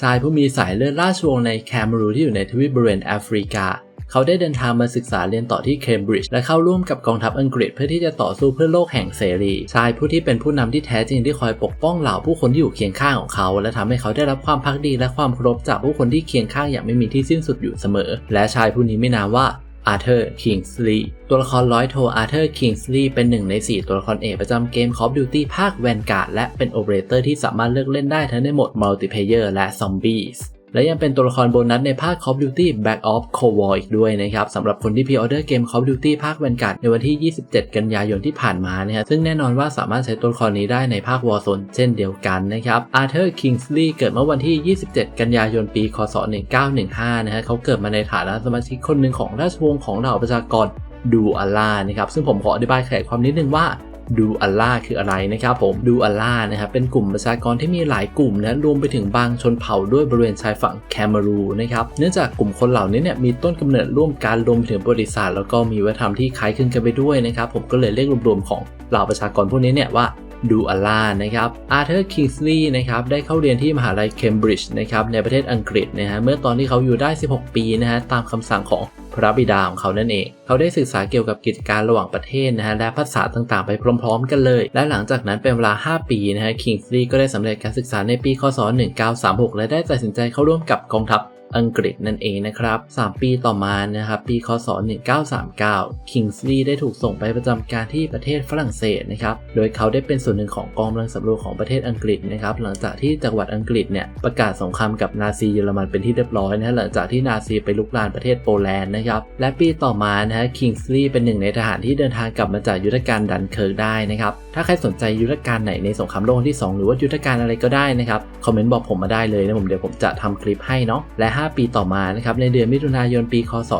ชายผู้มีสายเลือดราชวงศ์ในแคมรูที่อยู่ในทวีปบริเวณแอฟริกา เขาได้เดินทางมาศึกษาเรียนต่อที่เคมบริดจ์และเข้าร่วมกับกองทัพอังกฤษเพื่อที่จะต่อสู้เพื่อโลกแห่งเสรี ชายผู้ที่เป็นผู้นำที่แท้จริงที่คอยปกป้องเหล่าผู้คนที่อยู่เคียงข้างของเขา และทำให้เขาได้รับความพักดีและความเคารพจากผู้คนที่เคียงข้างอย่างไม่มีที่สิ้นสุดอยู่เสมอ และชายผู้นี้ไม่นามว่า อาร์เธอร์ คิงส์ลีย์ตัวละครร้อยโทอาร์เธอร์ คิงส์ลีย์เป็นหนึ่งใน 4 ตัวละครเอกประจำเกม Call of Duty ภาคแวนการ์ดและเป็นโอเปอเรเตอร์ที่สามารถเลือกเล่นได้ทั้งในโหมดมัลติเพเยอร์และซอมบี้ และยังเป็นตัวละครโบนัสในภาค Call of Duty Black Ops Cold War อีกด้วยนะครับสำหรับคนที่พรีออเดอร์เกม Call of Duty ภาคแวนการ์ดในวันที่ 27 กันยายนที่ผ่านมานะครับซึ่งแน่นอนว่าสามารถใช้ตัวละครนี้ได้ในภาค Warzone เช่นเดียวกันนะครับอาร์เธอร์คิงส์ลีย์เกิดเมื่อวันที่ 27 กันยายนปี คศ 1915 นะฮะเขาเกิดมาในฐานะสมาชิกคนหนึ่งของราชวงศ์ของเหล่าประชากรดูอัลลานะครับซึ่งผมขออธิบายขยายความนิดนึงว่า ดูอัลล่าคืออะไรนะครับผมดูอัลล่านะครับเป็นกลุ่มประชากรที่มีหลายกลุ่มนะรวมไปถึงบางชนเผ่าด้วยบริเวณชายฝั่งแคมารูนะครับเนื่องจากกลุ่มคนเหล่านี้เนี่ยมีต้นกำเนิดร่วมกันรวมไปถึงประวัติศาสตร์แล้วก็มีวัฒนธรรมที่คล้ายคลึงกันไปด้วยนะครับผมก็เลยเรียกรวมๆของเหล่าประชากรพวกนี้เนี่ยว่า ดูอัลลานะครับอาร์เธอร์คิงส์ลีย์นะครับได้เข้าเรียนที่มหาลัยเคมบริดจ์นะครับในประเทศอังกฤษนะฮะเมื่อตอนที่เขาอยู่ได้ 16 ปีนะฮะตามคำสั่งของพระบิดาของเขานั่นเอง เขาได้ศึกษาเกี่ยวกับกิจการระหว่างประเทศนะฮะและภาษาต่างๆ ไปพร้อมๆ กันเลย และหลังจากนั้นเป็นเวลา 5 ปีนะฮะคิงส์ลีย์ก็ได้สำเร็จการศึกษาในปี คศ 1936 และได้ตัดสินใจเข้าร่วมกับกองทัพ อังกฤษนั่นเองนะครับ 3 ปีต่อมานะครับปีคศ 1939 คิงส์ลีย์ได้ถูกส่งไปประจำการที่ประเทศฝรั่งเศสนะครับ โดยเขาได้เป็นส่วนหนึ่งของกองกำลังสำรวจของประเทศอังกฤษนะครับ หลังจากที่จังหวัดอังกฤษเนี่ยประกาศสงครามกับนาซีเยอรมันเป็นที่เรียบร้อยนะหลังจากที่นาซีไปลุกลานประเทศโปแลนด์นะครับและปีต่อมานะฮะคิงส์ลีย์เป็นหนึ่งในทหารที่เดินทางกลับมาจากยุทธการดันเคิร์กได้นะครับถ้าใครสนใจยุทธการไหนในสงครามโลกที่ 2 หรือว่ายุทธการอะไรก็ได้นะครับคอมเมนต์บอกผมมาได้เลยนะผมเดี๋ยวผมจะทำคลิปให้เนาะและ5 ปีต่อมานะครับในเดือนมิถุนายนปีคศ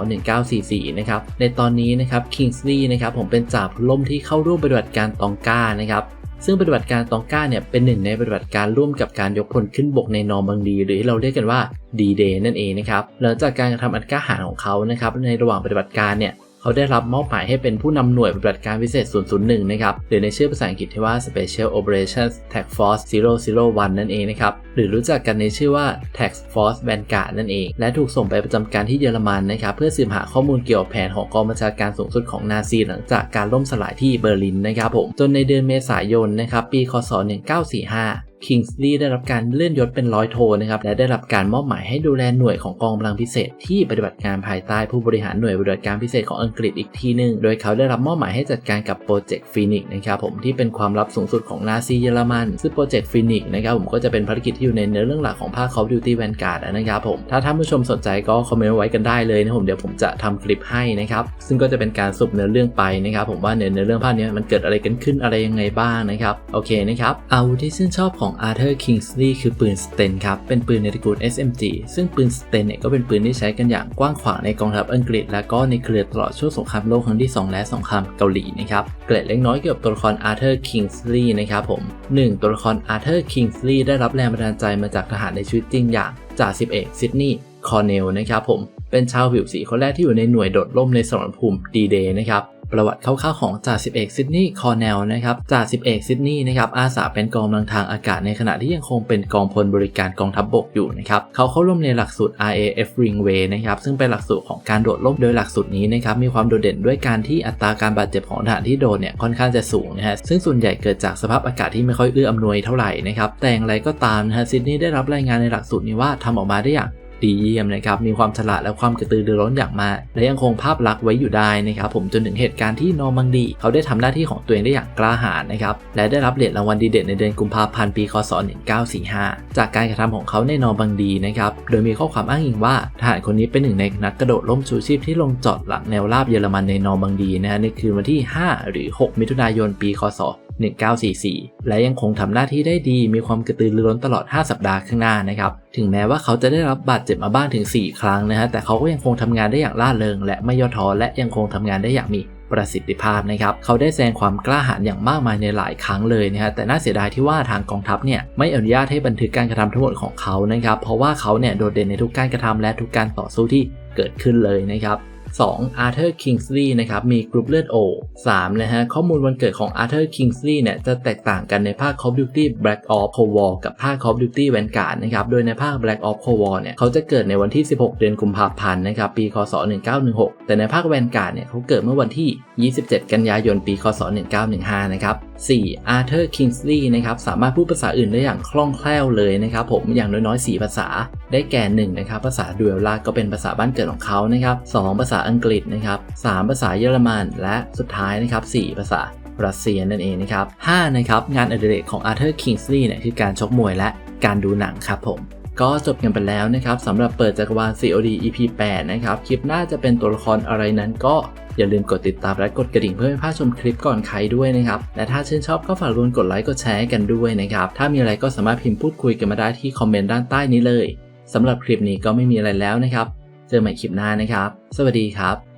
1944 นะครับในตอนนี้นะครับคิงส์ลีย์นะครับผมเป็นจ่าพลล่มที่เข้าร่วมปฏิบัติการตองกานะครับซึ่งปฏิบัติการตองก้าเนี่ยเป็นหนึ่งในปฏิบัติการร่วมกับการยกพลขึ้นบกในนอร์มังดี หรือที่เราเรียกกันว่าดีเดย์นั่นเองนะครับหลังจากการกระทำอันกล้าหาญของเขานะครับในระหว่างปฏิบัติการเนี่ย เขาได้รับมอบหมายให้เป็นผู้นำหน่วยปฏิบัติการพิเศษ 001 นะครับ หรือในชื่อภาษาอังกฤษที่ว่า Special Operations Task Force 001 นั่นเองนะครับ หรือรู้จักกันในชื่อว่า Task Force Vanguard นั่นเอง และถูกส่งไปประจำการที่เยอรมันนะครับ เพื่อสืบหาข้อมูลเกี่ยวกับแผนของกองบัญชาการสูงสุดของนาซีหลังจากการล่มสลายที่เบอร์ลินนะครับผม จนในเดือนเมษายนนะครับ ปี คศ 1945 คิงส์ลีย์ได้รับการเลื่อนยศเป็นร้อยโทนะครับและได้รับการมอบหมายให้ดูแลหน่วยของกองกำลังพิเศษ ที่ปฏิบัติงานภายใต้ผู้บริหารหน่วยปฏิบัติการพิเศษของอังกฤษอีกทีหนึ่งโดยเขาได้รับมอบหมายให้จัดการกับโปรเจกต์ฟีนิกนะครับผมที่เป็นความลับสูงสุดของนาซีเยอรมัน ซึ่งโปรเจกต์ฟีนิกนะครับผมก็จะเป็นภารกิจที่อยู่ในเนื้อเรื่องหลักของภาค Call of Duty Vanguard นะครับผมถ้าท่านผู้ชมสนใจก็คอมเมนต์ไว้กันได้เลยนะผมเดี๋ยวผมจะทำคลิปให้นะครับซึ่งก็จะเป็นการสรุปเนื้อเรื่องไปนะครับผมว่าเนื้อเรื่องภาคนี้มันเกิดอะไรกันขึ้นอะไรยังไงบ้างนะครับโอเคนะครับอาวุธที่ชื่นชอบของอาร์เธอร์คิงส์ลีย์คือปืนสเตนครับ เป็นปืนในตระกูล SMG ซึ่งปืนสเตนเนี่ยก็เป็นปืนที่ใช้กันอย่างกว้างขวางในกองทัพอังกฤษ และก็ในเครือตลอดช่วงสงครามโลกครั้งที่ 2 และสงครามเกาหลีนะครับ เกร็ดเล็กน้อยเกี่ยวกับตัวละครอาร์เธอร์คิงส์ลีย์นะครับผม 1. ตัวละครอาร์เธอร์คิงส์ลีย์ได้รับแรงบันดาลใจมาจากทหารในชีวิตจริงอย่างจ่าสิบเอกซิดนีย์คอร์เนลนะครับผมเป็นชาวผิวสีคนแรกที่อยู่ในหน่วยโดดร่มในสมรภูมิดีเดย์นะครับ ประวัติคร่าวๆของจ่าสิบเอกซิดนีย์คอร์เนลนะครับจ่าสิบเอกซิดนีย์นะครับอาสาเป็นกองกำลังทางอากาศในขณะที่ยังคงเป็นกองพลบริการกองทัพบบกอยู่นะครับเขาเข้าร่วมในหลักสูตร RAF Ringway นะครับซึ่งเป็นหลักสูตรของการโดดร่มโดยหลักสูตรนี้นะครับมีความโดดเด่นด้วยการที่อัตราการบาดเจ็บของทหารที่โดนเนี่ยค่อนข้างจะสูงนะฮะซึ่งส่วนใหญ่เกิดจากสภาพอากาศที่ไม่ค่อยเอื้ออำนวยเท่าไหร่นะครับแต่อย่างไรก็ตามนะฮะซิดนีย์ได้รับรายงานในหลักสูตรนี้ว่าทำออกมาได้อย่าง ดีเยี่ยมนะครับมีความฉลาดและความกระตือรือร้นอย่างมากและยังคงภาพลักษณ์ไว้อยู่ได้นะครับผมจนถึงเหตุการณ์ที่นอร์มังดี เขาได้ทำหน้าที่ของตัวเองได้อย่างกล้าหาญนะครับและได้รับเหรียญรางวัลดีเด่นในเดือนกุมภาพันธ์ปีคศ 1945 จากการกระทำของเขาในนอร์มังดีนะครับโดยมีข้อความอ้างอิงว่าทหารคนนี้เป็นหนึ่งในนักกระโดดล่มชูชีพที่ลงจอดหลังแนวราบเยอรมันในนอร์มังดีนะฮะในคืนวันที่ 5 หรือ 6 มิถุนายนปีคศ 1944 และยังคงทำหน้าที่ได้ดีมีความกระตือรือร้นตลอด 5 สัปดาห์ข้างหน้านะครับถึงแม้ว่าเขาจะได้รับบาดเจ็บมาบ้างถึง 4 ครั้งนะฮะแต่เขาก็ยังคงทำงานได้อย่างล่าเริง และไม่ย่อท้อและยังคงทำงานได้อย่างมีประสิทธิภาพนะครับ เขาได้แสดงความกล้าหาญอย่างมากมายในหลายครั้งเลยนะฮะ แต่น่าเสียดายที่ว่าทางกองทัพเนี่ยไม่อนุญาตให้บันทึกการกระทำทั้งหมดของเขานะครับ เพราะว่าเขาเนี่ยโดดเด่นในทุกการกระทำและทุกการต่อสู้ที่เกิดขึ้นเลยนะครับ 2. อาร์เธอร์คิงส์ลีย์นะครับมีกรุ๊ปเลือด O 3. นะฮะข้อมูลวันเกิดของอาร์เธอร์คิงส์ลีย์เนี่ยจะแตกต่างกันในภาค Call of Duty Black Ops Cold War กับภาค Call of Duty Vanguard นะครับโดยในภาค Black Ops Cold War เนี่ยเขาจะเกิดในวันที่ 16 เดือนกุมภาพันธ์นะครับปีคศ 1916 แต่ในภาค Vanguard เนี่ยเขาเกิดเมื่อวันที่ 27 กันยายนปีคศ 1915 นะครับ 4. อาร์เธอร์คิงส์ลีย์นะครับสามารถพูดภาษาอื่นได้อย่างคล่องแคล่วเลยนะครับผมอย่างน้อยๆ 4 ภาษา ได้แก่1นะครับภาษาดูเอลลาก็เป็นภาษาบ้านเกิดของเขานะครับ2ภาษาอังกฤษนะครับ3ภาษาเยอรมันและสุดท้ายนะครับ4ภาษารัสเซียนั่นเองนะครับ5นะครับงานอดิเรกของอาร์เธอร์คิงส์ลีย์เนี่ยคือการชกมวยและการดูหนังครับผมก็จบกันไปแล้วนะครับสำหรับเปิดจักรวาล COD EP 8 นะครับ คลิปหน้าจะเป็นตัวละครอะไรนั้นก็ อย่าลืมกดติดตามและกดกระดิ่งเพื่อไม่พลาดชมคลิปก่อนใครด้วยนะครับ และถ้าชื่นชอบก็ฝากรวนกดไลค์กดแชร์กันด้วยนะครับ ถ้ามีอะไรก็สามารถพิมพ์พูดคุยกันมาได้ที่คอมเมนต์ด้านใต้นี้เลยสำหรับคลิปนี้ก็ไม่มีอะไรแล้วนะครับ เจอใหม่คลิปหน้านะครับ สวัสดีครับ